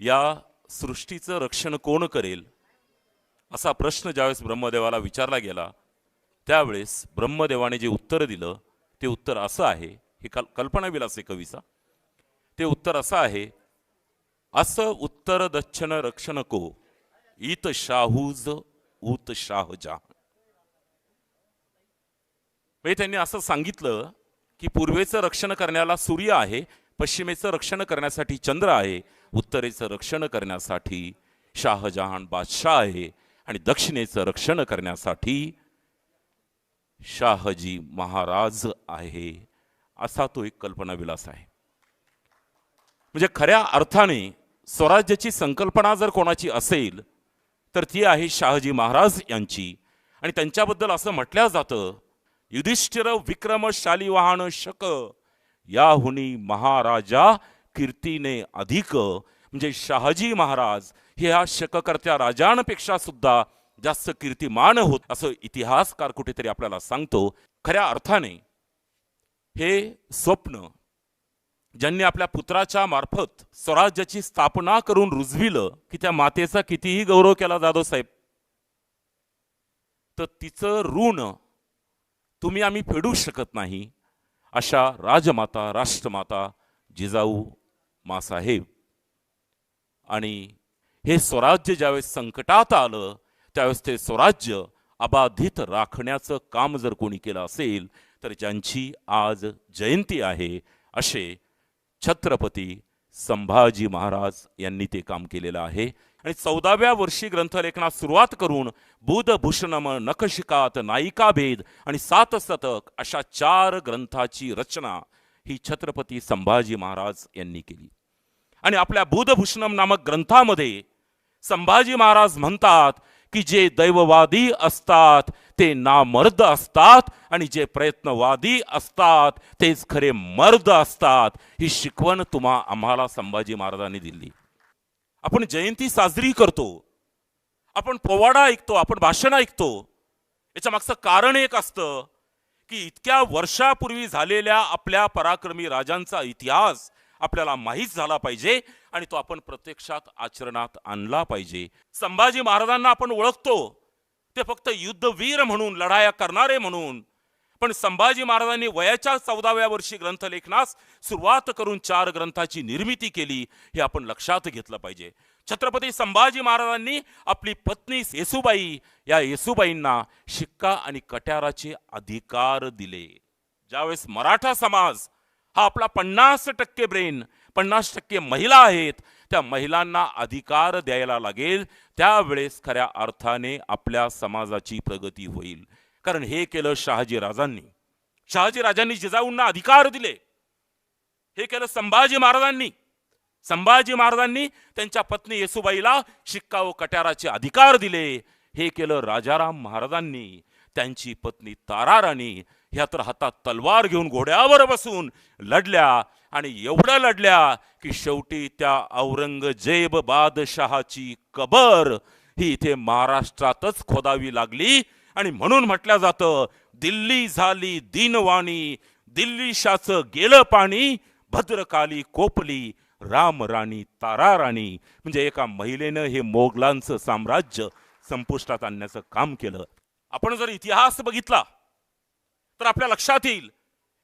या सृष्टीचं रक्षण कोण करेल? असा प्रश्न ज्यावेळेस ब्रह्मदेवाला विचारला गेला त्यावेळेस ब्रह्मदेवाने जे उत्तर दिलं ते उत्तर असं आहे हे कल कल्पनाविलास आहे कवीचा. ते उत्तर असं आहे असं उत्तर दक्षिण रक्षण को इत शाहूज उत शाहजा. म्हणजे त्यांनी असं सांगितलं की पूर्वेचं रक्षण करण्याला सूर्य आहे पश्चिमेचं रक्षण करण्यासाठी चंद्र आहे उत्तरेचं रक्षण करण्यासाठी शाहजहान बादशाह आहे आणि दक्षिणेचं रक्षण करण्यासाठी शाहजी महाराज आहे असा तो एक कल्पनाविलास आहे. म्हणजे खऱ्या अर्थाने स्वराज्याची संकल्पना जर कोणाची असेल तर ती आहे शहाजी महाराज यांची. आणि त्यांच्याबद्दल असं म्हटलं जातं युधिष्ठिर विक्रमशाली वाहन शक याहुनी महाराजा कीर्तीने अधिक म्हणजे शहाजी महाराज हे ह्या शककर्त्या राजांपेक्षा सुद्धा जास्त कीर्तिमान होत असं इतिहासकार कुठेतरी आपल्याला सांगतो. खऱ्या अर्थाने हे स्वप्न ज्यांनी आपल्या पुत्राच्या मार्फत स्वराज्याची स्थापना करून रुजविलं की त्या मातेचा कितीही गौरव केला जाधव साहेब. तर तिचं ऋण तुम्ही आम्ही फेडू शकत नाही अशा राजमाता राष्ट्रमाता जिजाऊ मासाहेब आणि हे स्वराज्य ज्यावेळेस संकटात आलं त्यावेळेस ते स्वराज्य अबाधित राखण्याचं काम जर कोणी केलं असेल तर ज्यांची आज जयंती आहे असे छत्रपती संभाजी महाराज यांनी ते काम केलेलं आहे. आणि चौदाव्या वर्षी ग्रंथलेखनास सुरुवात करून बुधभूषणम नखशिकात नायिका भेद आणि सात सतक अशा चार ग्रंथाची रचना ही छत्रपती संभाजी महाराज यांनी केली. आणि आपल्या बुधभूषणम नामक ग्रंथामध्ये संभाजी महाराज म्हणतात की जे दैववादी असतात ते नामर्द असतात आणि जे प्रयत्नवादी असतात तेच खरे मर्द असतात. ही शिकवण तुम्हा आम्हाला संभाजी महाराजांनी दिली. आपण जयंती साजरी करतो. आपण पोवाडा ऐकतो आपण भाषण ऐकतो. याच्या मागचं कारण एक असतं की इतक्या वर्षापूर्वी झालेल्या आपल्या पराक्रमी राजांचा इतिहास आपल्याला माहीत झाला पाहिजे आणि तो आपण प्रत्यक्षात आचरणात आणला पाहिजे. संभाजी महाराजांना आपण ओळखतो. ते फक्त युद्धवीर म्हणून लढाया करणारे म्हणून. पण संभाजी महाराजांनी वयाच्या चौदाव्या वर्षी ग्रंथलेखनास सुरुवात करून चार ग्रंथाची निर्मिती केली हे आपण लक्षात घेतलं पाहिजे. छत्रपती संभाजी महाराजांनी आपली पत्नी येसुबाई या येसुबाईंना शिक्का आणि कट्याराचे अधिकार दिले. ज्यावेळेस मराठा समाज हा आपला पन्नास टक्के ब्रेन पन्नास टक्के महिला आहेत. त्या महिलांना अधिकार द्यायला लागेल. त्यावेळेस खऱ्या अर्थाने आपल्या समाजाची प्रगती होईल. कारण हे केलं शहाजी राजांनी शहाजी राजांनी जिजाऊंना अधिकार दिले. हे केलं संभाजी महाराजांनी. संभाजी महाराजांनी त्यांच्या पत्नी येसुबाईला शिक्का व कट्याराचे अधिकार दिले. हे केलं राजाराम महाराजांनी. त्यांची पत्नी ताराराणी ह्या तर हातात तलवार घेऊन घोड्यावर बसून लढल्या. आणि एवढ्या लढल्या की शेवटी त्या औरंगजेब बादशहाची कबर ही इथे महाराष्ट्रातच खोदावी लागली. आणि म्हणून म्हटलं जातं दिल्ली झाली दिनवाणी दिल्लीशाचं गेलं पाणी भद्रकाली कोपली राम राणी तारा राणी. म्हणजे एका महिलेनं हे मोगलांचं साम्राज्य संपुष्टात आणण्याचं काम केलं. आपण जर इतिहास बघितला तर आपल्या लक्षात येईल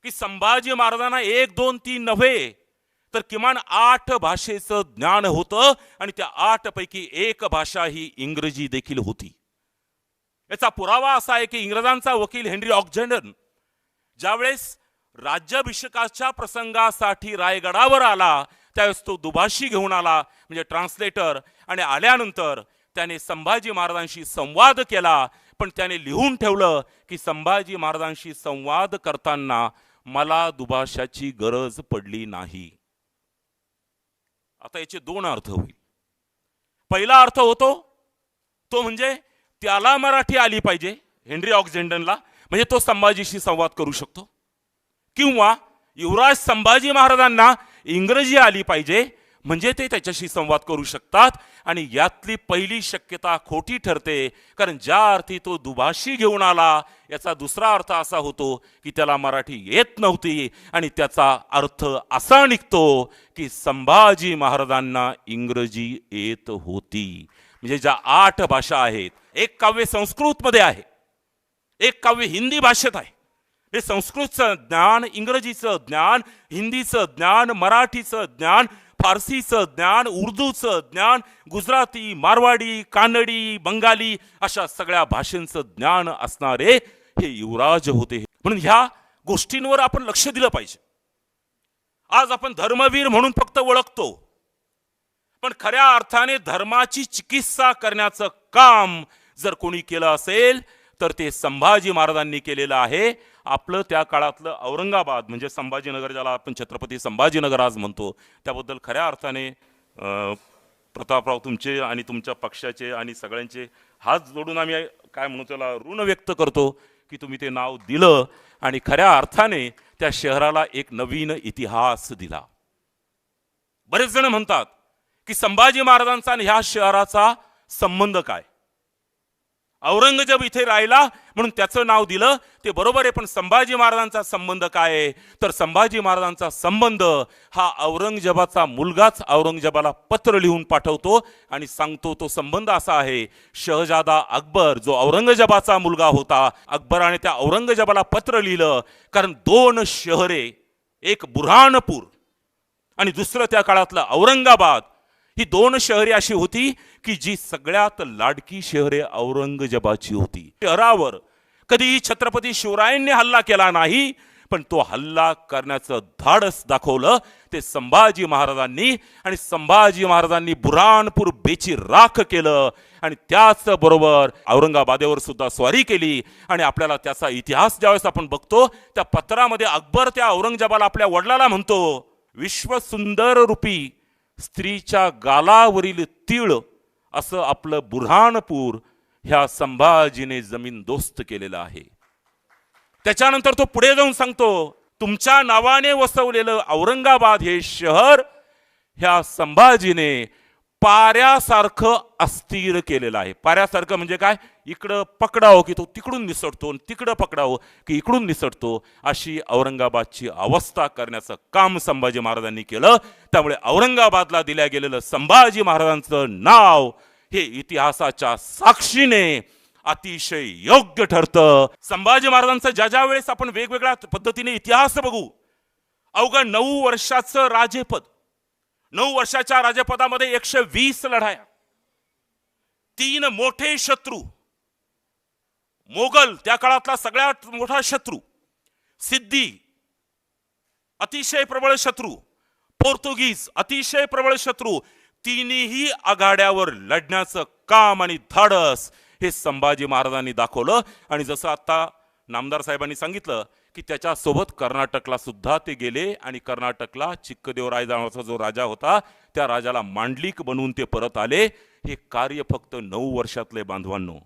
की संभाजी महाराजांना एक दोन तीन नव्हे तर किमान आठ भाषेचं ज्ञान होतं आणि त्या आठ पैकी एक भाषा ही इंग्रजी देखील होती. याचा पुरावा असा आहे की इंग्रजांचा वकील हेनरी ऑक्झेंडन ज्यावेळेस राज्याभिषेकाच्या प्रसंगासाठी रायगडावर आला त्यावेळेस तो दुभाषी घेऊन आला म्हणजे ट्रान्सलेटर आणि आल्यानंतर त्याने संभाजी महाराजांशी संवाद केला पण त्याने लिहून ठेवलं की संभाजी महाराजांशी संवाद करताना मला दुभाषाची गरज पडली नाही. आता याचे दोन अर्थ होईल. पहिला अर्थ होतो तो म्हणजे त्याला मराठी आली पाहिजे हेनरी ऑक्झेंडनला म्हणजे तो संभाजीशी संवाद करू शकतो. किंवा युवराज संभाजी महाराजांना इंग्रजी आली पाहिजे म्हणजे ते त्याच्याशी संवाद करू शकतात आणि यातली पहिली शक्यता खोटी ठरते कारण ज्या अर्थी तो दुभाषी घेऊन आला याचा दुसरा अर्थ असा होतो की त्याला मराठी येत नव्हती आणि त्याचा अर्थ असा निघतो की संभाजी महाराजांना इंग्रजी येत होती. म्हणजे ज्या आठ भाषा आहेत एक काव्य संस्कृतमध्ये आहे एक काव्य हिंदी भाषेत आहे. हे संस्कृतचं ज्ञान इंग्रजीचं ज्ञान हिंदीचं ज्ञान मराठीचं ज्ञान फारसीचं ज्ञान उर्दूचं ज्ञान गुजराती मारवाडी कानडी बंगाली अशा सगळ्या भाषांचं ज्ञान असणारे हे युवराज होते. म्हणून ह्या गोष्टींवर आपण लक्ष दिलं पाहिजे. आज आपण धर्मवीर म्हणून फक्त ओळखतो. पण खऱ्या अर्थाने धर्माची चिकित्सा करण्याचं काम जर कोणी केलं असेल तर ते संभाजी महाराजांनी केलेलं आहे. आपलं त्या काळातलं औरंगाबाद म्हणजे संभाजीनगर ज्याला आपण छत्रपती संभाजीनगर आज म्हणतो त्याबद्दल खऱ्या अर्थाने प्रतापराव तुमचे आणि तुमच्या पक्षाचे आणि सगळ्यांचे हात जोडून आम्ही काय म्हणू त्याला ऋण व्यक्त करतो की तुम्ही ते नाव दिलं आणि खऱ्या अर्थाने त्या शहराला एक नवीन इतिहास दिला. बरेच जण म्हणतात की संभाजी महाराजांचा आणि ह्या शहराचा संबंध काय? औरंगजेब इथे राहिला म्हणून त्याचं नाव दिलं. ते बरोबर आहे पण संभाजी महाराजांचा संबंध काय आहे? तर संभाजी महाराजांचा संबंध हा औरंगजेबाचा मुलगाच औरंगजेबाला पत्र लिहून पाठवतो आणि सांगतो तो संबंध असा आहे शहजादा अकबर जो औरंगजेबाचा मुलगा होता अकबराने त्या औरंगजेबाला पत्र लिहिलं कारण दोन शहरे एक बुऱ्हाणपूर आणि दुसरं त्या काळातलं औरंगाबाद ही दोन शहरे अशी होती की जी सगळ्यात लाडकी शहरे औरंगजेबाची होती. शहरावर कधीही छत्रपती शिवरायांनी हल्ला केला नाही पण तो हल्ला करण्याचं धाडस दाखवलं ते संभाजी महाराजांनी आणि संभाजी महाराजांनी बुराणपूर बेची राख केलं आणि त्याचबरोबर औरंगाबादेवर सुद्धा स्वारी केली आणि आपल्याला त्याचा इतिहास ज्यावेळेस आपण बघतो त्या पत्रामध्ये अकबर त्या औरंगजेबाला आपल्या वडिलाला म्हणतो विश्वसुंदर रूपी स्त्रीच्या गालावरील तीळ असं आपलं बुऱ्हाणपूर ह्या संभाजीने जमीन दोस्त केलेलं आहे. त्याच्यानंतर तो पुढे जाऊन सांगतो तुमच्या नावाने वसवलेलं औरंगाबाद हे शहर ह्या संभाजीने पाऱ्यासारखं अस्थिर केलेलं आहे. पाऱ्यासारखं म्हणजे काय? इकडं पकडावं की तो तिकडून निसटतो आणि तिकडं पकडावं की इकडून निसटतो अशी औरंगाबादची अवस्था करण्याचं काम संभाजी महाराजांनी केलं. त्यामुळे औरंगाबादला दिल्या गेलेलं संभाजी महाराजांचं नाव हे इतिहासाच्या साक्षीने अतिशय योग्य ठरतं. संभाजी महाराजांचं ज्या ज्या वेळेस आपण वेगवेगळ्या पद्धतीने इतिहास बघू अवघड नऊ वर्षाचं राजेपद नऊ वर्षाच्या राजपदामध्ये एकशे वीस लढाया. तीन मोठे शत्रू. मोगल त्या काळातला सगळ्यात मोठा शत्रू. सिद्धी अतिशय प्रबळ शत्रू. पोर्तुगीज अतिशय प्रबळ शत्रू. तिन्ही आघाड्यावर लढण्याचं काम आणि धाडस हे संभाजी महाराजांनी दाखवलं. आणि जसं आता नामदार साहेबांनी सांगितलं की त्याच्यासोबत कर्नाटकला सुद्धा ते गेले आणि कर्नाटकला चिक्कदेवराय नावाचा जो राजा होता त्या राजाला मांडलिक बनवून ते परत आले. हे कार्य फक्त नऊ वर्षातले बांधवांनो.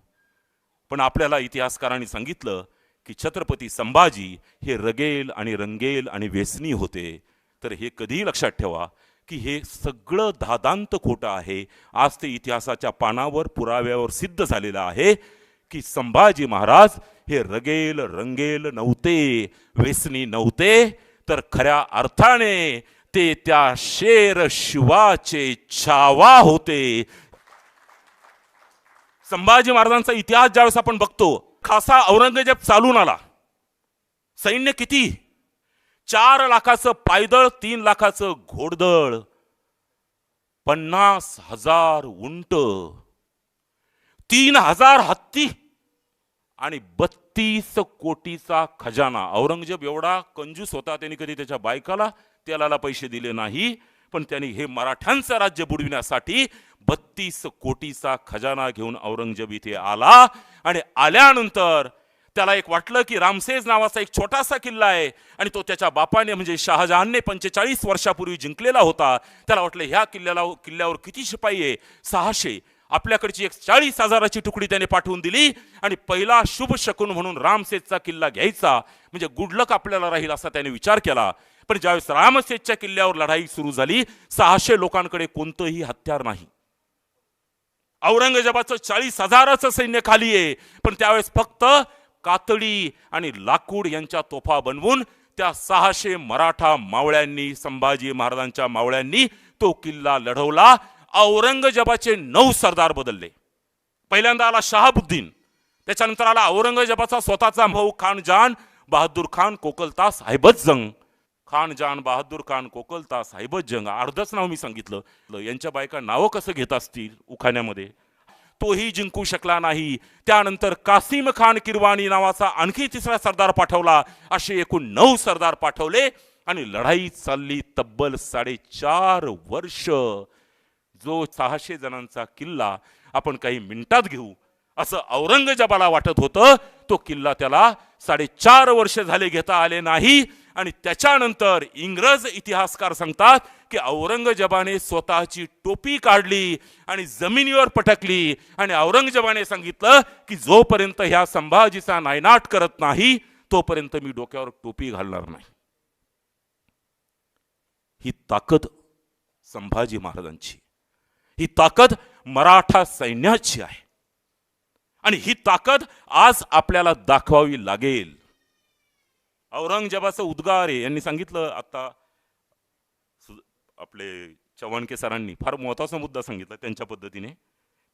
पण आपल्याला इतिहासकारांनी सांगितलं की छत्रपती संभाजी हे रगेल आणि रंगेल आणि व्यसनी होते. तर हे कधीही लक्षात ठेवा की हे सगळं धादांत खोटं आहे. आज ते इतिहासाच्या पानावर पुराव्यावर सिद्ध झालेलं आहे. की संभाजी महाराज हे रगेल रंगेल नव्हते व्यसनी नव्हते तर खऱ्या अर्थाने ते त्या शेर शिवाचे छावा होते. संभाजी महाराजांचा इतिहास ज्यावेळेस आपण बघतो खासा औरंगजेब चालून आला. सैन्य किती? चार लाखाचं पायदळ तीन लाखाचं घोडदळ पन्नास हजार उंट तीन हजार हत्ती आणि बत्तीस कोटीचा खजाना. औरंगजेब एवढा कंजूस होता त्यांनी कधी त्याच्या बायकाला तेलाला पैसे दिले नाही. पण त्यांनी हे मराठ्यांचं राज्य बुडविण्यासाठी बत्तीस कोटीचा खजाना घेऊन औरंगजेब इथे आला. आणि आल्यानंतर त्याला एक वाटलं की रामसेज नावाचा एक छोटासा किल्ला आहे. आणि तो त्याच्या बापाने म्हणजे शहाजहानने पंचेचाळीस वर्षापूर्वी जिंकलेला होता. त्याला वाटलं ह्या किल्ल्याला किल्ल्यावर किती शिपाई आहे? सहाशे. आपल्याकडची एक चाळीस हजाराची तुकडी त्याने पाठवून दिली. आणि पहिला शुभ शकून म्हणून रामसेजचा किल्ला घ्यायचा. म्हणजे गुडलक आपल्याला राहील असा त्याने विचार केला. पण ज्यावेळेस रामसेजच्या किल्ल्यावर लढाई सुरू झाली सहाशे लोकांकडे कोणतंही हत्यार नाही. औरंगजेबाचं चाळीस हजाराचं सैन्य खाली आहे. पण त्यावेळेस फक्त कातडी आणि लाकूड यांच्या तोफा बनवून त्या सहाशे मराठा मावळ्यांनी संभाजी महाराजांच्या मावळ्यांनी तो किल्ला लढवला. औरंगजेबाचे नऊ सरदार बदलले. पहिल्यांदा आला शहाबुद्दीन त्याच्यानंतर आला औरंगजेबाचा स्वतःचा भाऊ खानजान बहादूर खान कोकलता साहेबच जंग. खानजान बहादूर खान कोकलता साहेबच जंग. अर्धच नाव मी सांगितलं. यांच्या बायका नावं कसं घेत असतील उखाण्यामध्ये? तोही जिंकू शकला नाही. त्यानंतर कासिम खान किरवाणी नावाचा आणखी तिसरा सरदार पाठवला. असे एकूण नऊ सरदार पाठवले आणि लढाई चालली तब्बल साडेचार वर्ष. जो सहाशे जणांचा किल्ला आपण काही मिनिटात घेऊ असं औरंगजेबाला वाटत होतं तो किल्ला त्याला साडेचार वर्ष झाले घेता आले नाही. आणि त्याच्यानंतर इंग्रज इतिहासकार सांगतात की औरंगजेबाने स्वतःची टोपी काढली आणि जमिनीवर पटकली. आणि औरंगजेबाने सांगितलं की जोपर्यंत ह्या संभाजीचा नायनाट करत नाही तोपर्यंत मी डोक्यावर टोपी घालणार नाही. ही ताकद संभाजी महाराजांची. ही ताकद मराठा सैन्याची आहे. आणि ही ताकद आज आपल्याला दाखवावी लागेल. औरंगजेबाचं उद्गार आहे. यांनी सांगितलं आता आपले चव्हाणके सरांनी फार महत्त्वाचा मुद्दा सांगितला त्यांच्या पद्धतीने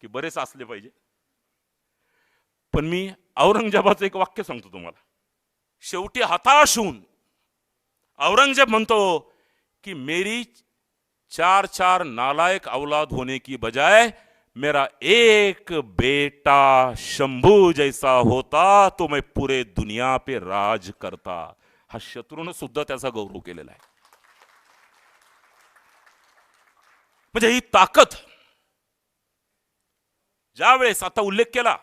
की बरेच असले पाहिजे. पण मी औरंगजेबाचं एक वाक्य सांगतो तुम्हाला. शेवटी हताश होऊन औरंगजेब म्हणतो की मेरी चार चार नालायक औलाद होने की बजाय मेरा एक बेटा शंभू जैसा होता तो मैं पूरे दुनिया पे राज करता। हा शत्रूनं सुद्धा त्याचा गौरव केलेला आहे। म्हणजे ही आता उल्लेख केला,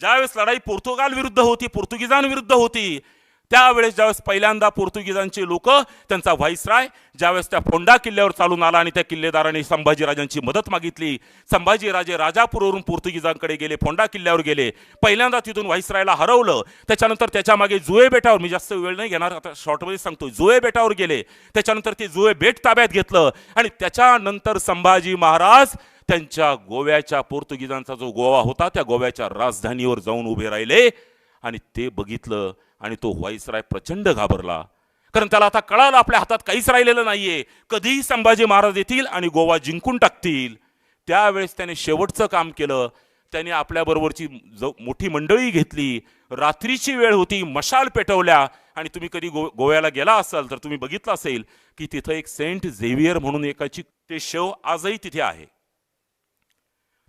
ज्यावेळेस लढाई पोर्तुगाल विरुद्ध होती, पोर्तुगीजांविरुद्ध होती त्यावेळेस ज्यावेळेस पहिल्यांदा पोर्तुगीजांचे लोक त्यांचा व्हाईसराय ज्यावेळेस त्या फोंडा किल्ल्यावर चालून आला आणि त्या किल्लेदारांनी संभाजीराजांची मदत मागितली संभाजीराजे राजापूरवरून पोर्तुगीजांकडे गेले फोंडा किल्ल्यावर गेले पहिल्यांदा तिथून व्हाईसरायला हरवलं त्याच्यानंतर त्याच्यामागे जुए बेटावर मी जास्त वेळ नाही घेणार आता शॉर्टमध्ये सांगतो जुए बेटावर गेले त्याच्यानंतर ते जुए बेट ताब्यात घेतलं आणि त्याच्यानंतर संभाजी महाराज त्यांच्या गोव्याच्या पोर्तुगीजांचा जो गोवा होता त्या गोव्याच्या राजधानीवर जाऊन उभे राहिले आणि ते बघितलं आणि तो व्हाईसराय प्रचंड घाबरला. कारण त्याला आता कळालं आपल्या हातात काहीच राहिलेलं नाहीये. कधीही संभाजी महाराज येतील आणि गोवा जिंकून टाकतील. त्यावेळेस त्याने शेवटचं काम केलं. त्याने आपल्याबरोबरची जो मोठी मंडळी घेतली. रात्रीची वेळ होती मशाल पेटवल्या. आणि तुम्ही कधी गो गोव्याला गेला असाल तर तुम्ही बघितलं असेल की तिथं एक सेंट झेवियर म्हणून एकाची ते शव आजही तिथे आहे.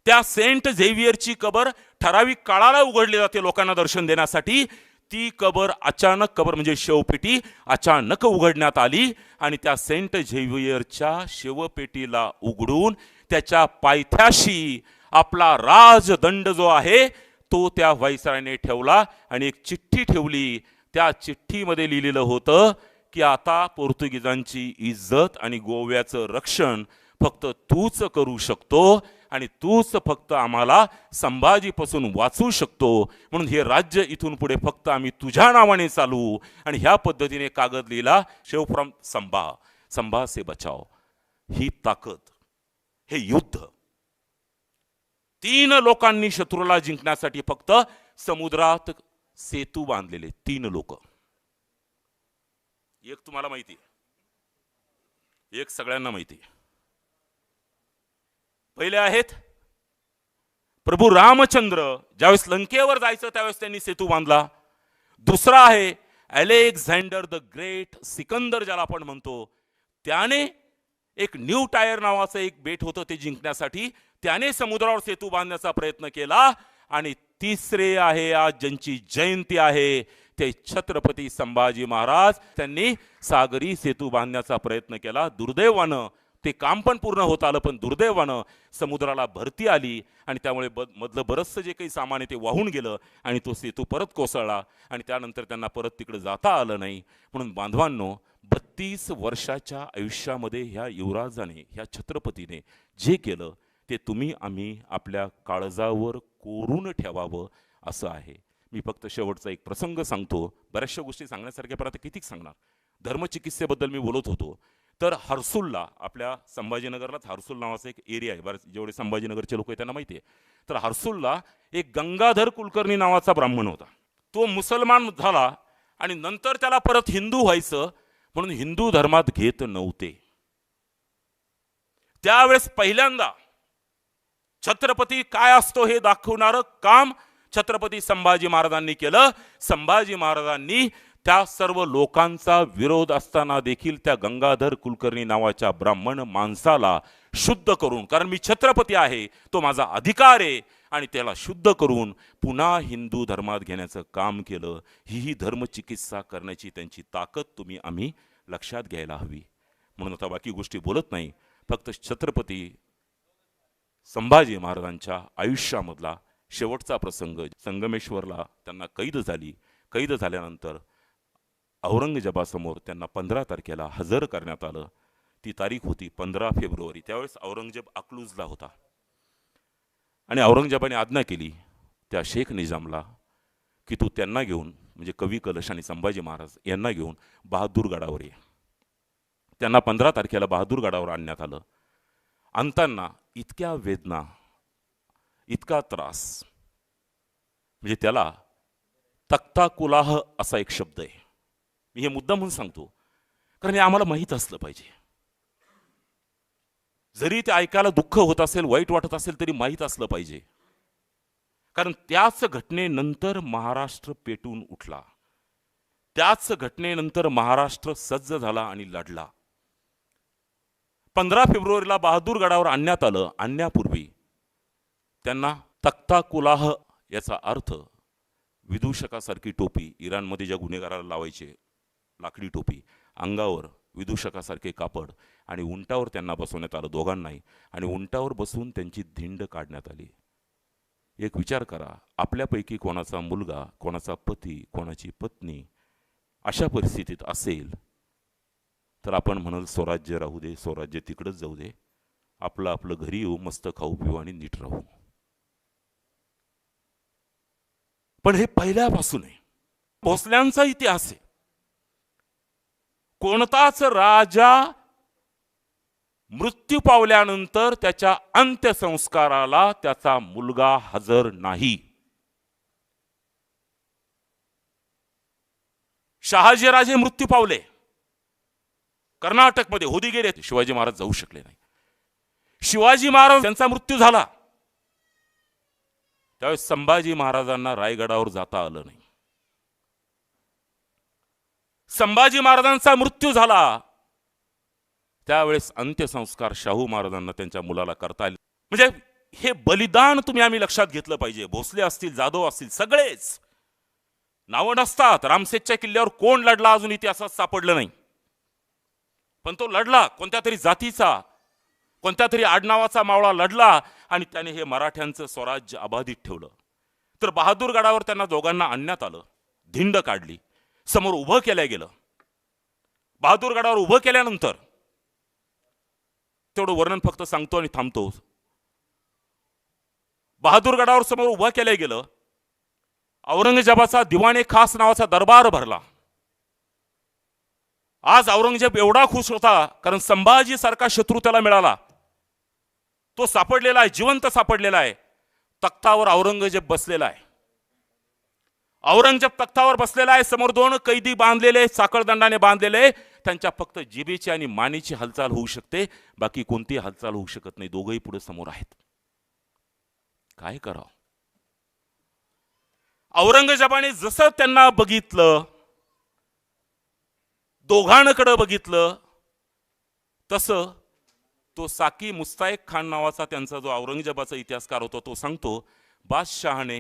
त्या सेंट झेवियरची कबर ठराविक काळाला उघडली जाते लोकांना दर्शन देण्यासाठी. ती कबर अचानक कबर म्हणजे शवपेटी अचानक उघडण्यात आली आणि त्या सेंट झेवियरच्या शवपेटीला उघडून त्याच्या पायथ्याशी आपला राजदंड जो आहे तो त्या व्हाईसरायने ठेवला आणि एक चिठ्ठी ठेवली. त्या चिठ्ठीमध्ये लिहिलेलं होतं की आता पोर्तुगीजांची इज्जत आणि गोव्याचं रक्षण फक्त तूच करू शकतो आणि तूच फक्त आम्हाला संभाजीपासून वाचू शकतो. म्हणून हे राज्य इथून पुढे फक्त आम्ही तुझ्या नावाने चालू आणि ह्या पद्धतीने कागद लिहिला शेव फ्रॉम संभा. संभा से बचाव. ही ताकद हे युद्ध. तीन लोकांनी शत्रूला जिंकण्यासाठी फक्त समुद्रात सेतू बांधलेले तीन लोक. एक तुम्हाला माहिती एक सगळ्यांना माहिती आहे. पहिले आहेत. प्रभू रामचंद्र ज्यावेळेस लंकेवर जायचं त्यावेळेस त्यांनी सेतू बांधला. दुसरा आहे अलेक्झांडर द ग्रेट सिकंदर ज्याला आपण म्हणतो. त्याने एक न्यू टायर नावाचं एक बेट होतं ते जिंकण्यासाठी. त्याने समुद्रावर सेतू बांधण्याचा प्रयत्न केला. आणि तिसरे आहे आज ज्यांची जयंती आहे ते छत्रपती संभाजी महाराज. त्यांनी सागरी सेतू बांधण्याचा प्रयत्न केला. दुर्दैवानं ते काम पण पूर्ण होत आलं पण दुर्दैवानं समुद्राला भरती आली आणि त्यामुळे ब मधलं बरंचसं जे काही सामान आहे ते वाहून गेलं आणि तो सेतू परत कोसळला आणि त्यानंतर त्यांना परत तिकडे जाता आलं नाही. म्हणून बांधवांनो बत्तीस वर्षाच्या आयुष्यामध्ये ह्या युवराजाने ह्या छत्रपतीने जे केलं ते तुम्ही आम्ही आपल्या काळजावर कोरून ठेवावं असं आहे. मी फक्त शेवटचा एक प्रसंग सांगतो. बऱ्याचशा गोष्टी सांगण्यासारख्या पण आता कितीक सांगणार? धर्मचिकित्सेबद्दल मी बोलत होतो. तर हर्सुलला आपल्या संभाजीनगरलाच हर्सुल नावाचा एक एरिया आहे. बरेच जेवढे संभाजीनगरचे लोक आहेत त्यांना माहिती आहे. तर हर्सुलला एक गंगाधर कुलकर्णी नावाचा ब्राह्मण होता. तो मुसलमान झाला आणि नंतर त्याला परत हिंदू व्हायचं म्हणून हिंदू धर्मात घेत नव्हते. त्यावेळेस पहिल्यांदा छत्रपती काय असतो हे दाखवणारं काम छत्रपती संभाजी महाराजांनी केलं. संभाजी महाराजांनी त्या सर्व लोकांचा विरोध असताना देखील त्या गंगाधर कुलकर्णी नावाच्या ब्राह्मण माणसाला शुद्ध करून कारण मी छत्रपती आहे तो माझा अधिकार आहे आणि त्याला शुद्ध करून पुन्हा हिंदू धर्मात घेण्याचं काम केलं. ही ही धर्मचिकित्सा करण्याची त्यांची ताकद तुम्ही आम्ही लक्षात घ्यायला हवी. म्हणून आता बाकी गोष्टी बोलत नाही. फक्त छत्रपती संभाजी महाराजांच्या आयुष्यामधला शेवटचा प्रसंग संगमेश्वरला त्यांना कैद झाली. कैद झाल्यानंतर औरंगजेबासमोर त्यांना पंधरा तारखेला हजर करण्यात आलं. ती तारीख होती पंधरा फेब्रुवारी. त्यावेळेस औरंगजेब अकलूजला होता. आणि औरंगजेबाने आज्ञा केली त्या शेख निजामला की तू त्यांना घेऊन म्हणजे कवी कलश आणि संभाजी महाराज यांना घेऊन बहादूरगडावर ये. त्यांना पंधरा तारखेला बहादूरगडावर आणण्यात आलं. आणताना इतक्या वेदना इतका त्रास म्हणजे त्याला तक्ता कुलाह असा एक शब्द आहे. मी हे मुद्दा म्हणून सांगतो. कारण हे आम्हाला माहीत असलं पाहिजे. जरी ते ऐकायला दुःख होत असेल वाईट वाटत असेल तरी माहीत असलं पाहिजे. कारण त्याच घटनेनंतर महाराष्ट्र पेटून उठला. त्याच घटनेनंतर महाराष्ट्र सज्ज झाला आणि लढला. पंधरा फेब्रुवारीला बहादूरगडावर आणण्यात आलं आणण्यापूर्वी त्यांना तख्ता कुलाह याचा अर्थ विदूषकासारखी टोपी इराणमध्ये ज्या गुन्हेगाराला लावायचे लाकडी टोपी अंगावर विदूषकासारखे कापड आणि उंटावर त्यांना बसवण्यात आलं दोघांनाही आणि उंटावर बसून त्यांची धिंड काढण्यात आली. एक विचार करा आपल्यापैकी कोणाचा मुलगा कोणाचा पती कोणाची पत्नी अशा परिस्थितीत असेल तर आपण म्हणाल स्वराज्य राहू दे स्वराज्य तिकडंच जाऊ दे. आपलं आपलं घरी येऊ मस्त खाऊ पिऊ आणि नीट राहू. पण हे पहिल्यापासून आहे भोसल्यांचा इतिहास आहे. कोणताच राजा मृत्यू पावल्यानंतर त्याच्या अंत्यसंस्काराला त्याचा मुलगा हजर नाही. शहाजीराजे मृत्यू पावले. कर्नाटकमध्ये होदी गेले. शिवाजी महाराज जाऊ शकले नाही. शिवाजी महाराज यांचा मृत्यू झाला. त्यावेळेस संभाजी महाराजांना रायगडावर जाता आलं नाही. संभाजी महाराजांचा मृत्यू झाला. त्यावेळेस अंत्यसंस्कार शाहू महाराजांना त्यांच्या मुलाला करता आले. म्हणजे हे बलिदान तुम्ही आम्ही लक्षात घेतलं पाहिजे. भोसले असतील जाधव असतील सगळेच. नावं नसतात. रामसेजच्या किल्ल्यावर कोण लढला अजून इतिहासात सापडलं नाही. पण तो लढला कोणत्या तरी जातीचा कोणत्या तरी आडनावाचा मावळा लढला आणि त्याने हे मराठ्यांचं स्वराज्य अबाधित ठेवलं. तर बहादूरगडावर त्यांना दोघांना आणण्यात आलं. धिंड काढली. समोर उभं केलं गेलं. बहादूरगडावर उभं केल्यानंतर तेवढं वर्णन फक्त सांगतो आणि थांबतो. बहादूरगडावर समोर उभं केलं गेलं. औरंगजेबाचा दिवाणे खास नावाचा दरबार भरला. आज औरंगजेब एवढा खुश होता कारण संभाजी सारखा शत्रू त्याला मिळाला. तो सापडलेला आहे जिवंत सापडलेला आहे. तख्तावर औरंगजेब बसलेला आहे. औरंगजेब तख्तावर बसलेला आहे. समोर दोन कैदी बांधलेले साखळदंडाने बांधलेले त्यांच्या फक्त जिबेची आणि मानेची हालचाल होऊ शकते. बाकी कोणतीही हालचाल होऊ शकत नाही. दोघंही पुढे समोर आहेत. काय करावं? औरंगजेबाने जसं त्यांना बघितलं दोघांकडं बघितलं तसं तो साकी मुस्ताईक खान नावाचा त्यांचा जो औरंगजेबाचा इतिहासकार होता तो सांगतो बादशहाने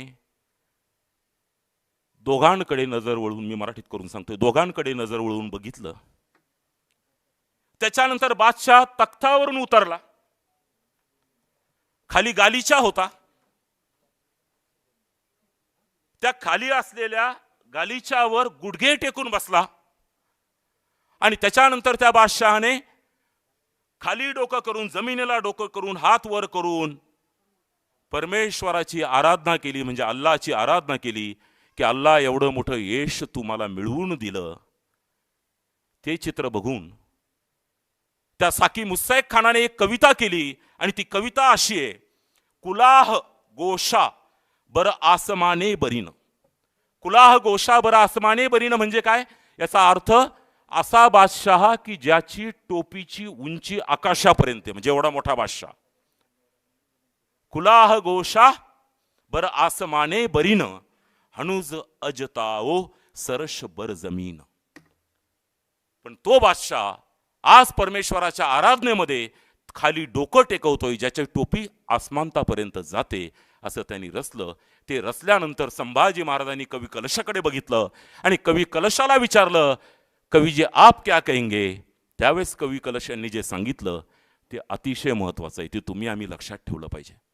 दोघांकडे नजर वळून मी मराठीत करून सांगतोय दोघांकडे नजर वळून बघितलं. त्याच्यानंतर बादशाह तख्तावरून उतरला. खाली गालीचा होता. त्या खाली असलेल्या गालीच्यावर गुडघे टेकून बसला. आणि त्याच्यानंतर त्या बादशहाने खाली डोकं करून जमिनीला डोकं करून हात वर करून परमेश्वराची आराधना केली म्हणजे अल्लाची आराधना केली. की अल्ला एवढं मोठं यश तुम्हाला मिळवून दिलं. ते चित्र बघून त्या साकी मुस्साईक खानाने एक कविता केली आणि ती कविता अशी आहे कुलाह गोशा बर आसमाने बरीन. कुलाह गोशा बर आसमाने बरीन म्हणजे काय? याचा अर्थ असा बादशाह की ज्याची टोपीची उंची आकाशापर्यंत म्हणजे एवढा मोठा बादशाह. कुलाह गोशा बर आसमाने बरीन. हनुज अजताओ सरश बर जमीन. पण तो बादशाह आज परमेश्वराच्या आराधनेमध्ये खाली डोकं टेकवतोय ज्याची टोपी आसमांतापर्यंत जाते असं त्यांनी रचलं. ते रचल्यानंतर संभाजी महाराजांनी कवी कलशाकडे बघितलं आणि कवी कलशाला विचारलं कवी जे आप क्या कहेंगे? त्यावेळेस कवी कलश यांनी जे सांगितलं ते अतिशय महत्त्वाचं आहे. ते तुम्ही आम्ही लक्षात ठेवलं पाहिजे.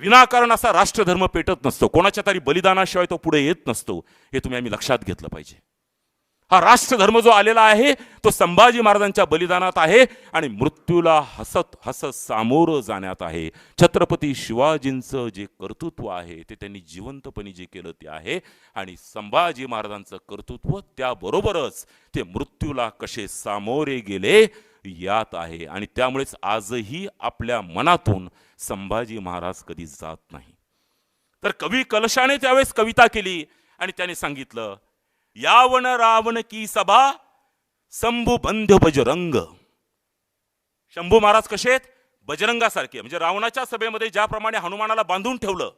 विनाकारण असा राष्ट्रधर्म पेटत नसतो. कोणाच्या तरी बलिदानाशिवाय तो पुढे येत नसतो. हे तुम्ही आम्ही लक्षात घेतलं पाहिजे. हा राष्ट्रधर्म जो आलेला आहे तो संभाजी महाराजांच्या बलिदानात आहे आणि मृत्यूला हसत हसत सामोरं जाण्यात आहे. छत्रपती शिवाजींचं जे कर्तृत्व आहे ते त्यांनी जिवंतपणे जे केलं ते आहे आणि संभाजी महाराजांचं कर्तृत्व त्याबरोबरच ते मृत्यूला कसे सामोरे गेले यात आहे. आणि त्यामुळेच आजही आपल्या मनातून संभाजी महाराज कधी जात नाही. तर कवी कलशाने त्यावेळेस कविता केली आणि त्याने सांगितलं यावन रावण की सभा शंभू बंध्य बजरंग. शंभू महाराज कसे आहेत? बजरंगासारखे. म्हणजे रावणाच्या सभेमध्ये ज्याप्रमाणे हनुमानाला बांधून ठेवलं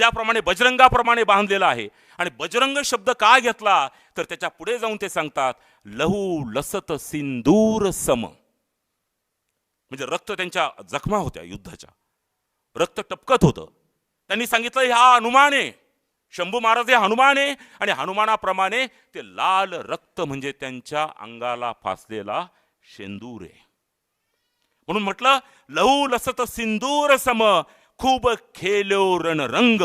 त्याप्रमाणे बजरंगाप्रमाणे बांधलेला आहे. आणि बजरंग शब्द का घेतला? तर त्याच्या पुढे जाऊन ते सांगतात लहू लसत सिंदूर सम. म्हणजे रक्त त्यांच्या जखमा होत्या युद्धाच्या. रक्त टपकत होतं. त्यांनी सांगितलं हा हनुमान आहे शंभू महाराज हे हनुमान आहे आणि हनुमानाप्रमाणे ते लाल रक्त म्हणजे त्यांच्या अंगाला फासलेला शेंदूर आहे. म्हणून म्हटलं लहू लसत सिंदूर सम. खूप खेलो रणरंग.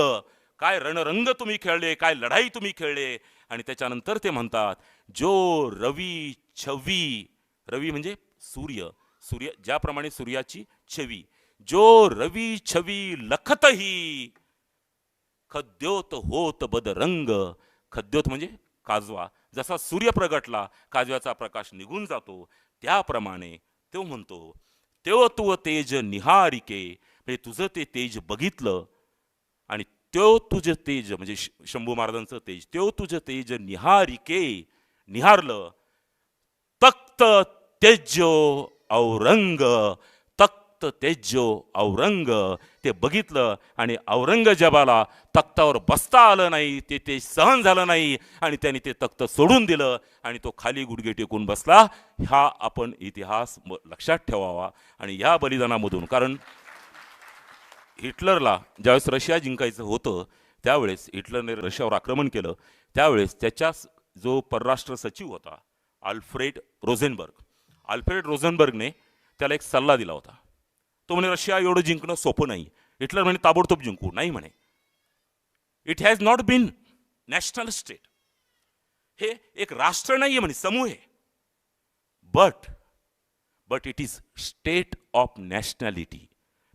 काय रणरंग तुम्ही खेळले काय लढाई तुम्ही खेळले? आणि त्याच्यानंतर ते म्हणतात जो रवी छवी. रवी म्हणजे सूर्य. सूर्य ज्याप्रमाणे सूर्याची छवी. जो रवी छवी लखतही खद्योत होत बदरंग. खद्योत म्हणजे काजवा. जसा सूर्य प्रगटला काजव्याचा प्रकाश निघून जातो त्याप्रमाणे तो म्हणतो तेव तुव तेज निहारिके म्हणजे तुझं ते तेज बघितलं आणि त्यो तुझं तेज म्हणजे शंभू महाराजांचं तेज त्यो तुझं तेज निहारिके निहारलं. तक्त तेजो औरंग तक्त तेजो औरंग. ते बघितलं आणि औरंगजेबाला तख्तावर बसता आलं नाही ते ते सहन झालं नाही आणि त्याने ते तख्त सोडून दिलं आणि तो खाली गुडघे टेकून बसला. हा आपण इतिहास म- लक्षात ठेवावा आणि या बलिदानामधून कारण हिटलरला ज्यावेळेस रशिया जिंकायचं होतं त्यावेळेस हिटलरने रशियावर आक्रमण केलं. त्यावेळेस त्याच्या जो परराष्ट्र सचिव होता आल्फ्रेड रोझेनबर्ग. आल्फ्रेड रोझेनबर्गने त्याला एक सल्ला दिला होता. तो म्हणे रशिया एवढं जिंकणं सोपं नाही. हिटलर म्हणे ताबडतोब जिंकू. नाही म्हणे. It has not been national state हे एक राष्ट्र नाही आहे म्हणे समूह आहे. But but it is state of nationality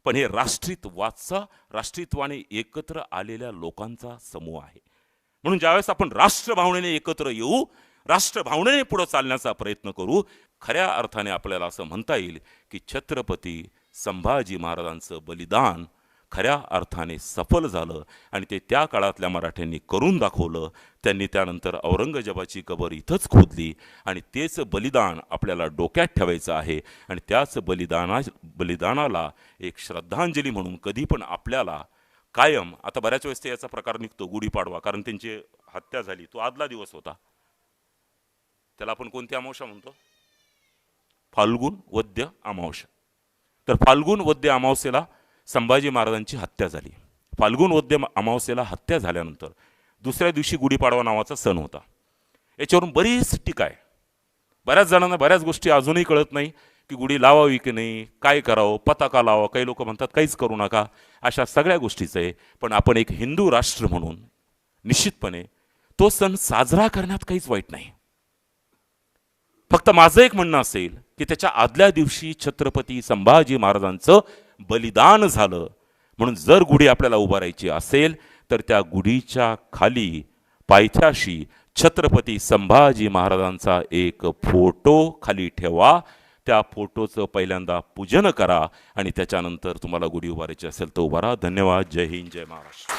पण हे राष्ट्रीयत्वाचा राष्ट्रीयत्वाने एकत्र आलेल्या लोकांचा समूह आहे. म्हणून ज्यावेळेस आपण राष्ट्रभावनेने एकत्र येऊ राष्ट्रभावनेने पुढे चालण्याचा प्रयत्न करू खऱ्या अर्थाने आपल्याला असं म्हणता येईल की छत्रपती संभाजी महाराजांचं बलिदान खऱ्या अर्थाने सफल झालं आणि ते त्या काळातल्या मराठ्यांनी करून दाखवलं त्यांनी त्यानंतर औरंगजेबाची कबर इथंच खोदली आणि तेच बलिदान आपल्याला डोक्यात ठेवायचं आहे आणि त्याच बलिदाना बलिदानाला एक श्रद्धांजली म्हणून कधी पण आपल्याला कायम आता बऱ्याच वेळेस याचा प्रकार निघतो गुढीपाडवा कारण त्यांची हत्या झाली तो आदला दिवस होता. त्याला आपण कोणती अमावस्या म्हणतो? फाल्गुन वद्य अमावस्या. तर फाल्गुन वद्य अमावस्येला संभाजी महाराजांची हत्या झाली. फाल्गुन वद्य अमावस्येला हत्या झाल्यानंतर दुसऱ्या दिवशी गुढीपाडवा नावाचा सण होता. याच्यावरून बरीच टीका आहे. बऱ्याच जणांना बऱ्याच गोष्टी अजूनही कळत नाही की गुढी लावावी की नाही काय करावं पताका लावा काही लोक म्हणतात काहीच करू नका. अशा सगळ्या गोष्टीचं आहे. पण आपण एक हिंदू राष्ट्र म्हणून निश्चितपणे तो सण साजरा करण्यात काहीच वाईट नाही. फक्त माझं एक म्हणणं असेल की त्याच्या आदल्या दिवशी छत्रपती संभाजी महाराजांचं बलिदान झालं. म्हणून जर गुढी आपल्याला उभारायची असेल तर त्या गुढीच्या खाली पायथ्याशी छत्रपती संभाजी महाराजांचा एक फोटो खाली ठेवा. त्या फोटोचं पहिल्यांदा पूजन करा आणि त्याच्यानंतर तुम्हाला गुढी उभारायची असेल तर उभारा. धन्यवाद. जय हिंद. जय महाराष्ट्र.